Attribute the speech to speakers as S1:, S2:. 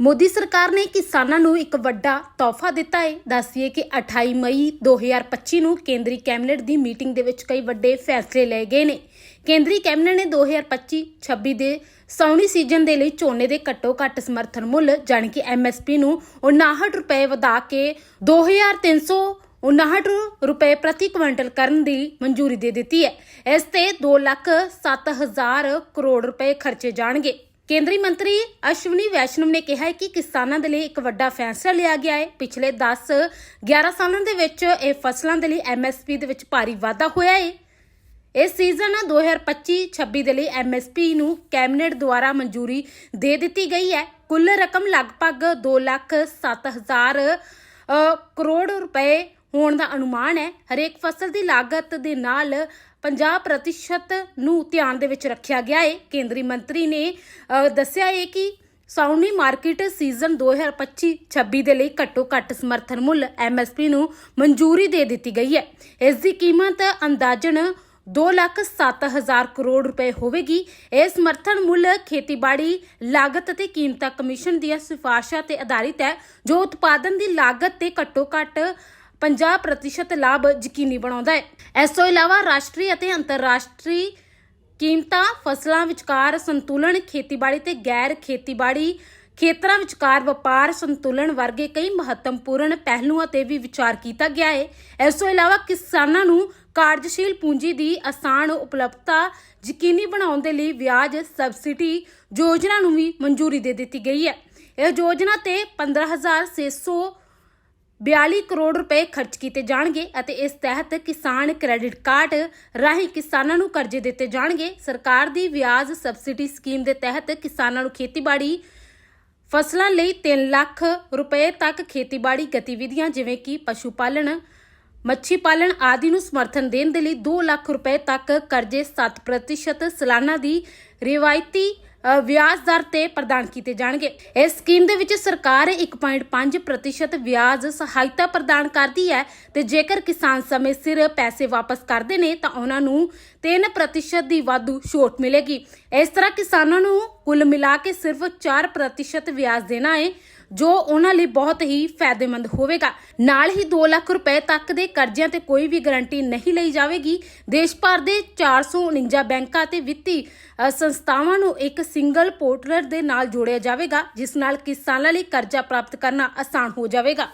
S1: ਮੋਦੀ ਸਰਕਾਰ ਨੇ ਕਿਸਾਨਾਂ ਨੂੰ ਇੱਕ ਵੱਡਾ ਤੋਹਫਾ ਦਿੱਤਾ ਹੈ। ਦੱਸੀਏ ਕਿ 28 ਮਈ 2025 ਨੂੰ ਕੇਂਦਰੀ ਕੈਬਨਿਟ ਦੀ ਮੀਟਿੰਗ ਦੇ ਵਿੱਚ ਕਈ ਵੱਡੇ ਫੈਸਲੇ ਲਏ ਗਏ ਨੇ। ਕੇਂਦਰੀ ਕੈਬਨਿਟ ਨੇ 2025-26 ਦੇ ਸਾਉਣੀ ਸੀਜ਼ਨ ਦੇ ਲਈ ਝੋਨੇ ਦੇ ਘੱਟੋ ਘੱਟ ਸਮਰਥਨ ਮੁੱਲ ਜਾਣੀ ਕਿ ਐਮਐਸਪੀ ਨੂੰ 59 ਰੁਪਏ ਵਧਾ ਕੇ 2300 59 ਰੁਪਏ ਪ੍ਰਤੀ ਕੁਇੰਟਲ ਕਰਨ ਦੀ ਮਨਜ਼ੂਰੀ ਦੇ ਦਿੱਤੀ ਹੈ। ਇਸ ਤੇ 2 ਲੱਖ 7000 ਕਰੋੜ ਰੁਪਏ ਖਰਚੇ ਜਾਣਗੇ। ਕੇਂਦਰੀ ਮੰਤਰੀ ਅਸ਼ਵਨੀ ਵੈਸ਼ਨਵ ਨੇ ਕਿਹਾ ਹੈ ਕਿ ਕਿਸਾਨਾਂ ਦੇ ਲਈ ਇੱਕ ਵੱਡਾ ਫੈਸਲਾ ਲਿਆ ਗਿਆ ਹੈ। ਪਿਛਲੇ 10 11 ਸਾਲਾਂ ਦੇ ਵਿੱਚ ਇਹ ਫਸਲਾਂ ਦੇ ਲਈ ਐਮਐਸਪੀ ਦੇ ਵਿੱਚ ਭਾਰੀ ਵਾਧਾ ਹੋਇਆ ਹੈ। ਇਸ ਸੀਜ਼ਨ 2025-26 ਦੇ ਲਈ ਐਮਐਸਪੀ ਨੂੰ ਕੈਬਨਿਟ ਦੁਆਰਾ ਮਨਜ਼ੂਰੀ ਦੇ ਦਿੱਤੀ ਗਈ ਹੈ। ਕੁੱਲ ਰਕਮ ਲਗਭਗ 2 ਲੱਖ 7000 ਕਰੋੜ ਰੁਪਏ ਹੋਣ ਦਾ ਅਨੁਮਾਨ ਹੈ। ਹਰੇਕ ਫਸਲ ਦੀ ਲਾਗਤ ਦੇ ਨਾਲ 50% ਨੂੰ ਧਿਆਨ ਦੇ ਵਿੱਚ ਰੱਖਿਆ ਗਿਆ ਹੈ ਕੇਂਦਰੀ ਮੰਤਰੀ ਨੇ ਦੱਸਿਆ ਹੈ ਕਿ ਸਾਉਣੀ ਮਾਰਕੀਟ ਸੀਜ਼ਨ 2025-26 ਦੇ ਲਈ ਘੱਟੋ ਘੱਟ ਸਮਰਥਨ ਮੁੱਲ ਐਮਐਸਪੀ ਨੂੰ ਮਨਜ਼ੂਰੀ ਦੇ ਦਿੱਤੀ ਗਈ ਹੈ। ਇਸ ਦੀ ਕੀਮਤ ਅੰਦਾਜ਼ਨ 2 ਲੱਖ 7000 ਕਰੋੜ ਰੁਪਏ ਹੋਵੇਗੀ। ਇਹ ਸਮਰਥਨ ਮੁੱਲ ਖੇਤੀਬਾੜੀ ਲਾਗਤ ਅਤੇ ਕੀਮਤਾਂ ਕਮਿਸ਼ਨ ਦੀਆਂ ਸਿਫਾਰਸ਼ਾਂ ਤੇ ਆਧਾਰਿਤ ਹੈ, ਜੋ ਉਤਪਾਦਨ ਦੀ ਲਾਗਤ ਤੇ ਘੱਟੋ ਘੱਟ 50% ਲਾਭ ਯਕੀਨੀ ਬਣਾਉਂਦਾ ਹੈ। ਇਸ ਤੋਂ ਇਲਾਵਾ ਰਾਸ਼ਟਰੀ ਅਤੇ ਅੰਤਰਰਾਸ਼ਟਰੀ ਕੀਮਤਾਂ, ਫਸਲਾਂ ਵਿਚਕਾਰ ਸੰਤੁਲਨ, ਖੇਤੀਬਾੜੀ ਤੇ ਗੈਰ ਖੇਤੀਬਾੜੀ ਖੇਤਰਾਂ ਵਿਚਕਾਰ ਵਪਾਰ ਸੰਤੁਲਨ ਵਰਗੇ ਕਈ ਮਹੱਤਵਪੂਰਨ ਪਹਿਲੂਆਂ ਤੇ ਵੀ ਵਿਚਾਰ ਕੀਤਾ ਗਿਆ ਹੈ। ਇਸ ਤੋਂ ਇਲਾਵਾ ਕਿਸਾਨਾਂ ਨੂੰ ਕਾਰਜਸ਼ੀਲ ਪੂੰਜੀ ਦੀ ਆਸਾਨ ਉਪਲਬਧਤਾ ਯਕੀਨੀ ਬਣਾਉਣ ਦੇ ਲਈ ਵਿਆਜ ਸਬਸਿਡੀ ਯੋਜਨਾ ਨੂੰ ਵੀ ਮਨਜ਼ੂਰੀ ਦੇ ਦਿੱਤੀ ਗਈ ਹੈ। ਇਹ ਯੋਜਨਾ ਤੇ 15600 42 ਕਰੋੜ ਰੁਪਏ ਖਰਚ ਕੀਤੇ ਜਾਣਗੇ ਅਤੇ ਇਸ ਤਹਿਤ ਕਿਸਾਨ ਕ੍ਰੈਡਿਟ ਕਾਰਡ ਰਾਹੀਂ ਕਿਸਾਨਾਂ ਨੂੰ ਕਰਜ਼ੇ ਦਿੱਤੇ ਜਾਣਗੇ। ਸਰਕਾਰ ਦੀ ਵਿਆਜ ਸਬਸਿਡੀ ਸਕੀਮ ਦੇ ਤਹਿਤ ਕਿਸਾਨਾਂ ਨੂੰ ਖੇਤੀਬਾੜੀ ਫਸਲਾਂ ਲਈ 3 ਲੱਖ ਰੁਪਏ ਤੱਕ ਖੇਤੀਬਾੜੀ ਗਤੀਵਿਧੀਆਂ ਜਿਵੇਂ ਕਿ ਪਸ਼ੂ ਪਾਲਣ, ਮੱਛੀ ਪਾਲਣ ਆਦਿ ਨੂੰ ਸਮਰਥਨ ਦੇਣ ਦੇ ਲਈ 2 ਲੱਖ ਰੁਪਏ ਤੱਕ ਕਰਜ਼ੇ 7% ਸਾਲਾਨਾ ਦੀ ਰਿਵਾਇਤੀ ਵਿਆਜ ਦਰ ਤੇ ਪ੍ਰਦਾਨ ਕੀਤੇ ਜਾਣਗੇ। ਇਸ ਸਕੀਮ ਦੇ ਵਿੱਚ ਸਰਕਾਰ 1.5% ਵਿਆਜ ਸਹਾਇਤਾ ਪ੍ਰਦਾਨ ਕਰਦੀ ਹੈ ਤੇ ਜੇਕਰ ਕਿਸਾਨ ਸਮੇਂ ਸਿਰ ਪੈਸੇ ਵਾਪਸ ਕਰਦੇ ਨੇ ਤਾਂ ਉਹਨਾਂ ਨੂੰ 3% ਦੀ ਵਾਧੂ ਛੋਟ ਮਿਲੇਗੀ। ਇਸ ਤਰ੍ਹਾਂ ਕਿਸਾਨਾਂ ਨੂੰ ਕੁੱਲ ਮਿਲਾ ਕੇ ਸਿਰਫ 4% ਵਿਆਜ ਦੇਣਾ ਹੈ ਜੋ ਉਹਨਾਂ ਲਈ ਬਹੁਤ ਹੀ ਫਾਇਦੇਮੰਦ ਹੋਵੇਗਾ। ਨਾਲ ਹੀ 2 ਲੱਖ ਰੁਪਏ ਤੱਕ ਦੇ ਕਰਜ਼ਿਆਂ ਤੇ ਕੋਈ ਵੀ ਗਾਰੰਟੀ ਨਹੀਂ ਲਈ ਜਾਵੇਗੀ। ਦੇਸ਼ ਭਰ ਦੇ 449 ਬੈਂਕਾਂ ਤੇ ਵਿੱਤੀ ਸੰਸਥਾਵਾਂ ਨੂੰ ਇੱਕ ਸਿੰਗਲ ਪੋਰਟਲ ਦੇ ਨਾਲ ਜੋੜਿਆ ਜਾਵੇਗਾ, ਜਿਸ ਨਾਲ ਕਿਸਾਨਾਂ ਲਈ ਕਰਜ਼ਾ ਪ੍ਰਾਪਤ ਕਰਨਾ ਆਸਾਨ ਹੋ ਜਾਵੇਗਾ।